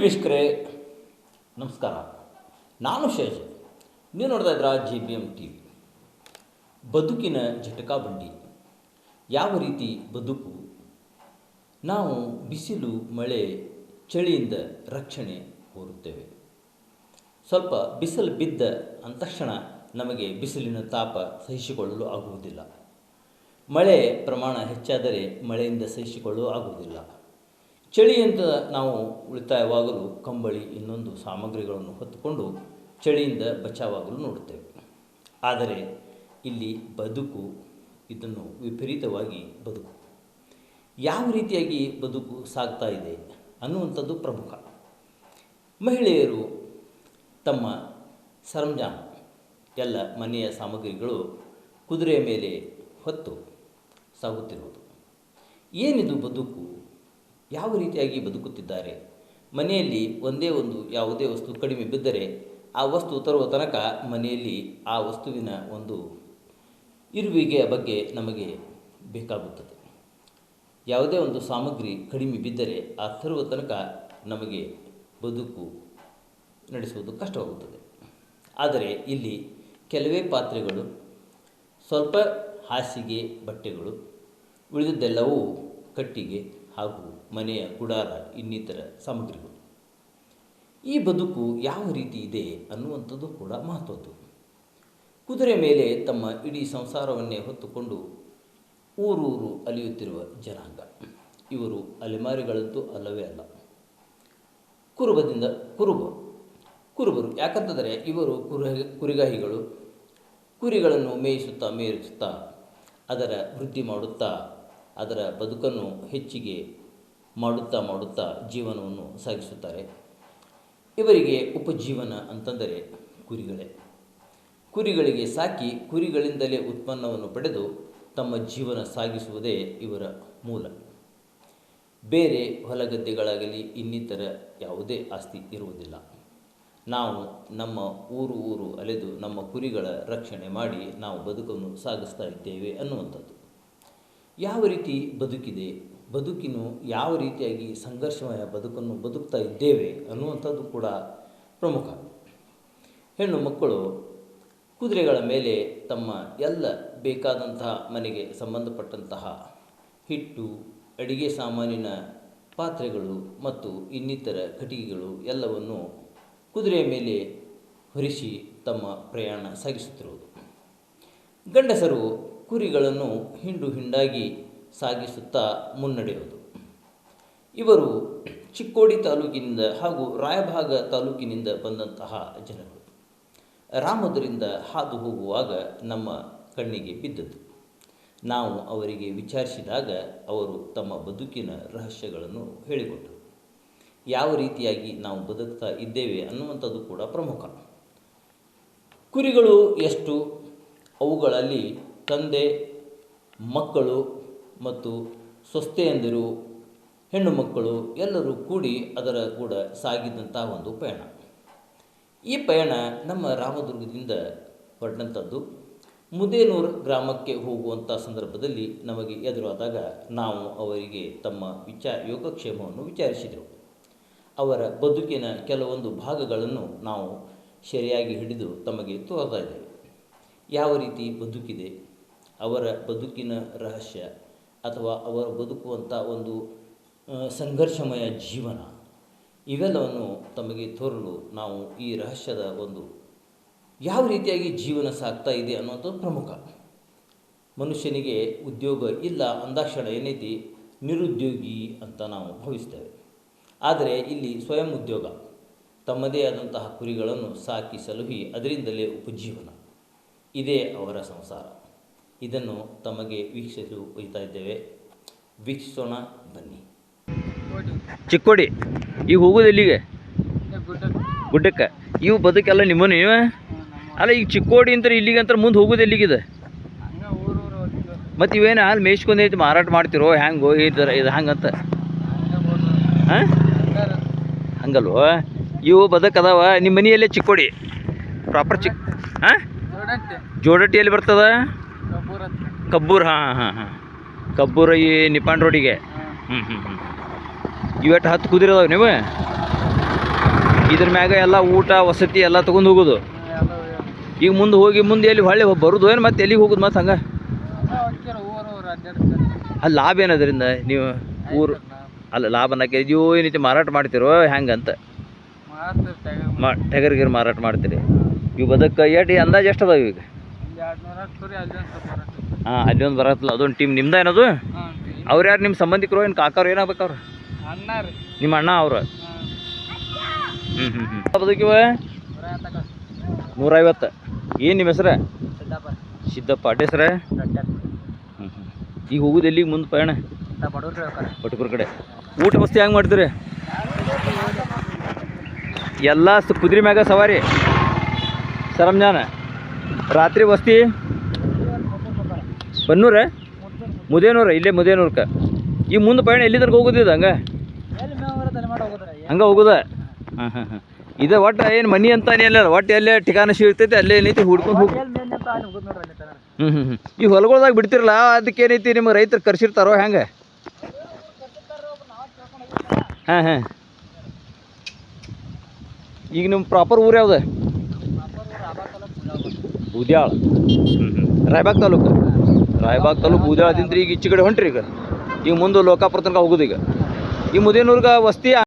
ವೀಕ್ಷಕರೇ, ನಮಸ್ಕಾರ. ನಾನು ಶೇಜ್ ನೀವು ನೋಡ್ತಾ ಇದ್ರ G B M T V ಬದುಕಿನ ಜಟಕಾ ಬಂಡಿ. ಯಾವ ರೀತಿ ಬದುಕು? ನಾವು ಬಿಸಿಲು, ಮಳೆ, ಚಳಿಯಿಂದ ರಕ್ಷಣೆ ಕೋರುತ್ತೇವೆ. ಸ್ವಲ್ಪ ಬಿಸಿಲು ಬಿದ್ದ ಅಂತಕ್ಷಣ ನಮಗೆ ಬಿಸಿಲಿನ ತಾಪ ಸಹಿಸಿಕೊಳ್ಳಲು ಆಗುವುದಿಲ್ಲ. ಮಳೆ ಪ್ರಮಾಣ ಹೆಚ್ಚಾದರೆ ಮಳೆಯಿಂದ ಸಹಿಸಿಕೊಳ್ಳಲು ಆಗುವುದಿಲ್ಲ. ಚಳಿಯಿಂದ ನಾವು ಉಳಿತಾಯವಾಗಲು ಕಂಬಳಿ ಇನ್ನೊಂದು ಸಾಮಗ್ರಿಗಳನ್ನು ಹೊತ್ತುಕೊಂಡು ಚಳಿಯಿಂದ ಬಚಾವಾಗಲು ನೋಡುತ್ತೇವೆ. ಆದರೆ ಇಲ್ಲಿ ಬದುಕು ಇದನ್ನು ವಿಪರೀತವಾಗಿ ಬದುಕು. ಯಾವ ರೀತಿಯಾಗಿ ಬದುಕು ಸಾಗ್ತಾ ಇದೆ ಅನ್ನುವಂಥದ್ದು ಪ್ರಮುಖ. ಮಹಿಳೆಯರು ತಮ್ಮ ಸರಂಜಾಮ, ಎಲ್ಲ ಮನೆಯ ಸಾಮಗ್ರಿಗಳು ಕುದುರೆಯ ಮೇಲೆ ಹೊತ್ತು ಸಾಗುತ್ತಿರುವುದು. ಏನಿದು ಬದುಕು? ಯಾವ ರೀತಿಯಾಗಿ ಬದುಕುತ್ತಿದ್ದಾರೆ? ಮನೆಯಲ್ಲಿ ಒಂದೇ ಒಂದು ಯಾವುದೇ ವಸ್ತು ಕಡಿಮೆ ಬಿದ್ದರೆ ಆ ವಸ್ತು ತರುವ ತನಕ ಮನೆಯಲ್ಲಿ ಆ ವಸ್ತುವಿನ ಒಂದು ಇರುವಿಕೆಯ ಬಗ್ಗೆ ನಮಗೆ ಬೇಕಾಗುತ್ತದೆ. ಯಾವುದೇ ಒಂದು ಸಾಮಗ್ರಿ ಕಡಿಮೆ ಬಿದ್ದರೆ ಆ ತರುವ ತನಕ ನಮಗೆ ಬದುಕು ನಡೆಸುವುದು ಕಷ್ಟವಾಗುತ್ತದೆ. ಆದರೆ ಇಲ್ಲಿ ಕೆಲವೇ ಪಾತ್ರೆಗಳು, ಸ್ವಲ್ಪ ಹಾಸಿಗೆ ಬಟ್ಟೆಗಳು, ಉಳಿದದ್ದೆಲ್ಲವೂ ಕಟ್ಟಿಗೆ ಹಾಗೂ ಮನೆಯ ಗುಡಾರ ಇನ್ನಿತರ ಸಾಮಗ್ರಿಗಳು. ಈ ಬದುಕು ಯಾವ ರೀತಿ ಇದೆ ಅನ್ನುವಂಥದ್ದು ಕೂಡ ಮಹತ್ವದ್ದು. ಕುದುರೆ ಮೇಲೆ ತಮ್ಮ ಇಡೀ ಸಂಸಾರವನ್ನೇ ಹೊತ್ತುಕೊಂಡು ಊರೂರು ಅಲಿಯುತ್ತಿರುವ ಜನಾಂಗ. ಇವರು ಅಲೆಮಾರಿಗಳಂತೂ ಅಲ್ಲವೇ ಅಲ್ಲ. ಕುರುಬದಿಂದ ಕುರುಬ. ಕುರುಬರು ಯಾಕಂತಂದರೆ ಇವರು ಕುರ ಕುರಿಗಾಹಿಗಳು. ಕುರಿಗಳನ್ನು ಮೇಯಿಸುತ್ತಾ ಮೇಯಿಸುತ್ತಾ ಅದರ ವೃದ್ಧಿ ಮಾಡುತ್ತಾ ಅದರ ಬದುಕನ್ನು ಹೆಚ್ಚಿಗೆ ಮಾಡುತ್ತಾ ಮಾಡುತ್ತಾ ಜೀವನವನ್ನು ಸಾಗಿಸುತ್ತಾರೆ. ಇವರಿಗೆ ಉಪಜೀವನ ಅಂತಂದರೆ ಕುರಿಗಳೇ. ಕುರಿಗಳಿಗೆ ಸಾಕಿ ಕುರಿಗಳಿಂದಲೇ ಉತ್ಪನ್ನವನ್ನು ಪಡೆದು ತಮ್ಮ ಜೀವನ ಸಾಗಿಸುವುದೇ ಇವರ ಮೂಲ. ಬೇರೆ ಹೊಲಗದ್ದೆಗಳಾಗಲಿ ಇನ್ನಿತರ ಯಾವುದೇ ಆಸ್ತಿ ಇರುವುದಿಲ್ಲ. ನಾವು ನಮ್ಮ ಊರು ಊರು ಅಲೆದು ನಮ್ಮ ಕುರಿಗಳ ರಕ್ಷಣೆ ಮಾಡಿ ನಾವು ಬದುಕನ್ನು ಸಾಗಿಸ್ತಾ ಇದ್ದೇವೆ ಅನ್ನುವಂಥದ್ದು. ಯಾವ ರೀತಿ ಬದುಕಿದೆ? ಬದುಕಿನು ಯಾವ ರೀತಿಯಾಗಿ ಸಂಘರ್ಷಮಯ ಬದುಕನ್ನು ಬದುಕ್ತಾ ಇದ್ದೇವೆ ಅನ್ನುವಂಥದ್ದು ಕೂಡ ಪ್ರಮುಖ. ಹೆಣ್ಣು ಮಕ್ಕಳು ಕುದುರೆಗಳ ಮೇಲೆ ತಮ್ಮ ಎಲ್ಲ ಬೇಕಾದಂತಹ ಮನೆಗೆ ಸಂಬಂಧಪಟ್ಟಂತಹ ಹಿಟ್ಟು, ಅಡಿಗೆ ಸಾಮಾನಿನ ಪಾತ್ರೆಗಳು ಮತ್ತು ಇನ್ನಿತರ ಕಟಿಗೆಗಳು ಎಲ್ಲವನ್ನು ಕುದುರೆಯ ಮೇಲೆ ಹೊರಿಸಿ ತಮ್ಮ ಪ್ರಯಾಣ ಸಾಗಿಸುತ್ತಿರುವುದು. ಗಂಡಸರು ಕುರಿಗಳನ್ನು ಹಿಂಡು ಹಿಂಡಾಗಿ ಸಾಗಿಸುತ್ತಾ ಮುನ್ನಡೆಯುವುದು. ಇವರು ಚಿಕ್ಕೋಡಿ ತಾಲೂಕಿನಿಂದ ಹಾಗೂ ರಾಯಭಾಗ ತಾಲೂಕಿನಿಂದ ಬಂದಂತಹ ಜನರು. ರಾಮದುರಿಂದ ಹಾದು ಹೋಗುವಾಗ ನಮ್ಮ ಕಣ್ಣಿಗೆ ಬಿದ್ದದ್ದು. ನಾವು ಅವರಿಗೆ ವಿಚಾರಿಸಿದಾಗ ಅವರು ತಮ್ಮ ಬದುಕಿನ ರಹಸ್ಯಗಳನ್ನು ಹೇಳಿಕೊಟ್ಟರು. ಯಾವ ರೀತಿಯಾಗಿ ನಾವು ಬದುಕ್ತಾ ಇದ್ದೇವೆ ಅನ್ನುವಂಥದ್ದು ಕೂಡ ಪ್ರಮುಖ. ಕುರಿಗಳು ಎಷ್ಟು? ಅವುಗಳಲ್ಲಿ ತಂದೆ, ಮಕ್ಕಳು ಮತ್ತು ಸ್ವಸ್ಥೆಯಂದಿರು ಹೆಣ್ಣು ಮಕ್ಕಳು ಎಲ್ಲರೂ ಕೂಡಿ ಅದರ ಕೂಡ ಸಾಗಿದಂಥ ಒಂದು ಪಯಣ. ಈ ಪಯಣ ನಮ್ಮ ರಾಮದುರ್ಗದಿಂದ ಹೊರಟಂಥದ್ದು ಮುದೇನೂರು ಗ್ರಾಮಕ್ಕೆ ಹೋಗುವಂಥ ಸಂದರ್ಭದಲ್ಲಿ ನಮಗೆ ಎದುರಾದಾಗ ನಾವು ಅವರಿಗೆ ತಮ್ಮ ವಿಚಾ ಯೋಗಕ್ಷೇಮವನ್ನು ವಿಚಾರಿಸಿದೆವು. ಅವರ ಬದುಕಿನ ಕೆಲವೊಂದು ಭಾಗಗಳನ್ನು ನಾವು ಸರಿಯಾಗಿ ಹಿಡಿದು ತಮಗೆ ತೋರ್ತಾ ಇದ್ದೇವೆ. ಯಾವ ರೀತಿ ಬದುಕಿದೆ? ಅವರ ಬದುಕಿನ ರಹಸ್ಯ ಅಥವಾ ಅವರು ಬದುಕುವಂಥ ಒಂದು ಸಂಘರ್ಷಮಯ ಜೀವನ. ಇವೆಲ್ಲವನ್ನು ತಮಗೆ ತೋರಲು ನಾವು ಈ ರಹಸ್ಯದ ಒಂದು ಯಾವ ರೀತಿಯಾಗಿ ಜೀವನ ಸಾಗ್ತಾ ಇದೆ ಅನ್ನೋದು ಪ್ರಮುಖ. ಮನುಷ್ಯನಿಗೆ ಉದ್ಯೋಗ ಇಲ್ಲ ಅಂದಾಕ್ಷಣ ಏನೈತಿ ನಿರುದ್ಯೋಗಿ ಅಂತ ನಾವು ಭಾವಿಸ್ತೇವೆ. ಆದರೆ ಇಲ್ಲಿ ಸ್ವಯಂ ಉದ್ಯೋಗ, ತಮ್ಮದೇ ಆದಂತಹ ಕುರಿಗಳನ್ನು ಸಾಕಿ ಸಲುಹಿ, ಅದರಿಂದಲೇ ಉಪಜೀವನ. ಇದೇ ಅವರ ಸಂಸಾರ. ಇದನ್ನು ತಮಗೆ ವೀಕ್ಷಿಸಲು ಒಯ್ತಾ ಇದ್ದೇವೆ. ವೀಕ್ಷಿಸೋಣ ಬನ್ನಿ. ಚಿಕ್ಕೋಡಿ ಈಗ ಹೋಗೋದು ಇಲ್ಲಿಗೆ ಗುಡ್ಡಕ್ಕೆ. ಇವು ಬದುಕೆಲ್ಲ ನಿಮ್ಮನೇ ಇವ ಅಲ್ಲ ಈಗ ಚಿಕ್ಕೋಡಿ ಅಂತ ಇಲ್ಲಿಗೆ ಅಂತ ಮುಂದೆ ಹೋಗೋದು ಎಲ್ಲಿಗಿದೆ? ಮತ್ತು ಇವೇನು ಅಲ್ಲಿ ಮೇಯ್ಸ್ಕೊಂಡೈತಿ ಮಾರಾಟ ಮಾಡ್ತಿರೋ ಹ್ಯಾಂಗೋ ಈ ಥರ ಇದು ಹಂಗಂತ ಹಾಂ? ಹಂಗಲ್ವ? ಇವು ಬದುಕದಾವ ನಿಮ್ಮ ಮನೆಯಲ್ಲೇ ಚಿಕ್ಕೋಡಿ? ಪ್ರಾಪರ್ ಚಿಕ್ ಹಾಂ? ಜೋಡಟ್ಟಿ. ಎಲ್ಲಿ ಬರ್ತದ? ಕಬ್ಬೂರ್, ಹಾಂ ಹಾಂ ಹಾಂ ಕಬ್ಬೂರ ಈ ನಿಪಾಣ್ ರೋಡಿಗೆ. ಹ್ಞೂ ಹ್ಞೂ ಹ್ಞೂ ಇವತ್ತು ಹತ್ತು ಕುದುರೆ ಅದಾವೆ ನೀವು? ಇದ್ರ ಮ್ಯಾಗ ಎಲ್ಲ ಊಟ, ವಸತಿ ಎಲ್ಲ ತೊಗೊಂಡು ಹೋಗೋದು. ಈಗ ಮುಂದೆ ಹೋಗಿ ಮುಂದೆ ಎಲ್ಲಿ ಹೊಳ್ಳಿ ಬರೋದು ಏನು ಮತ್ತೆ ಎಲ್ಲಿಗೆ ಹೋಗೋದು ಮತ್ತೆ ಹಂಗೆ? ಅಲ್ಲಿ ಲಾಭ ಏನದ್ರಿಂದ ನೀವು ಊರು ಅಲ್ಲ ಲಾಭ ಅನ್ನಕ್ಕೆ ಏನೈತಿ ಮಾರಾಟ ಮಾಡ್ತಿರೋ ಹೆಂಗೆ ಅಂತ ಮಾಡ್ತಾರೆ ಟೈಗರ್ ಮಾ ಟಗರ್ಗಿರ್ ಮಾರಾಟ ಮಾಡ್ತೀರಿ. ಇವು ಬದಕ್ಕೆ ಎಷ್ಟು ಅಂದಾಜು ಎಷ್ಟು ಅದಾವ ಈಗ ಹಾಂ ಅಲ್ಲಿ ಒಂದು ಬರತ್ತಲ್ಲ ಅದೊಂದು ಟೀಮ್ ನಿಮ್ದ ಏನದು? ಅವ್ರು ಯಾರು ನಿಮ್ಮ ಸಂಬಂಧಿಕರು ಏನು ಕಾಕವ್ರು ಏನಾಗ್ಬೇಕು ಅವ್ರು? ನಿಮ್ಮ ಅಣ್ಣ ಅವರು? ಹ್ಞೂ ಹ್ಞೂ ಹ್ಞೂ ಬದುಕಿವ ನೂರೈವತ್ತು ಏನು ನಿಮ್ಮ ಹೆಸ್ರು? ಸಿದ್ದಪ್ಪ. ಅಡ್ಡ ಹೆಸ್ರೆ? ಹ್ಞೂ ಹ್ಞೂ ಈಗ ಹೋಗುದು ಎಲ್ಲಿಗೆ ಮುಂದೆ ಪಯಣ? ಹೇಳ್ತಾರೆ ಕಡೆ ಊಟ ವಸ್ತಿ ಹೆಂಗೆ ಮಾಡ್ತೀರಿ? ಎಲ್ಲ ಕುದುರೆ ಮ್ಯಾಗ ಸವಾರಿ. ಸರಂಜಾನ ರಾತ್ರಿ ವಸ್ತಿ? ಬನ್ನೂರ? ಮುದೇನೂರ ಇಲ್ಲೇ ಮುದೇನೂರ್ಕ. ಈ ಮುಂದೆ ಪಯಣ ಎಲ್ಲಿ ತನಕ ಹೋಗೋದಿದೆ ಹಂಗೆ? ಹಂಗ ಹೋಗುದ? ಹಾಂ ಹಾಂ ಹಾಂ. ಇದು ಒಟ್ಟು ಏನು ಮನಿ ಅಂತ ಒಟ್ಟ ಒಟ್ಟು ಎಲ್ಲೇ ಠಿಕಾನ ಸಿಗ್ತೈತಿ ಅಲ್ಲೇ ಏನೈತಿ ಹುಡ್ಕೊಂಡು ಹೋಗಿ. ಹ್ಮ್ ಹ್ಞೂ ಹ್ಞೂ ಹ್ಞೂ ಈ ಹೊಲಗಳ್ದಾಗ ಬಿಡ್ತಿರಲ್ಲ ಅದಕ್ಕೆ ಏನೈತಿ ನಿಮ್ಗೆ ರೈತರು ಕರ್ಸಿರ್ತಾರೋ ಹೆಂಗೆ? ಹಾಂ ಹಾಂ. ಈಗ ನಿಮ್ಮ ಪ್ರಾಪರ್ ಊರು ಯಾವ್ದು ಉದ್ಯಾಳ. ಹ್ಞೂ ಹ್ಞೂ ರಾಯಬಾಗ್ ತಾಲೂಕು. ರಾಯಬಾಗ್ ತಾಲೂಕು ಬೂದ್ಯಾಳದಿಂದ ಈಗ ಈಚೆ ಕಡೆ ಹೊಂಟ್ರಿ ಈಗ. ಈಗ ಮುಂದೆ ಲೋಕಾಪುರ ತನಕ ಹೋಗುದು ಈಗ. ಈ ಮುದೇನೂರ್ಗೆ ವಸ್ತಿ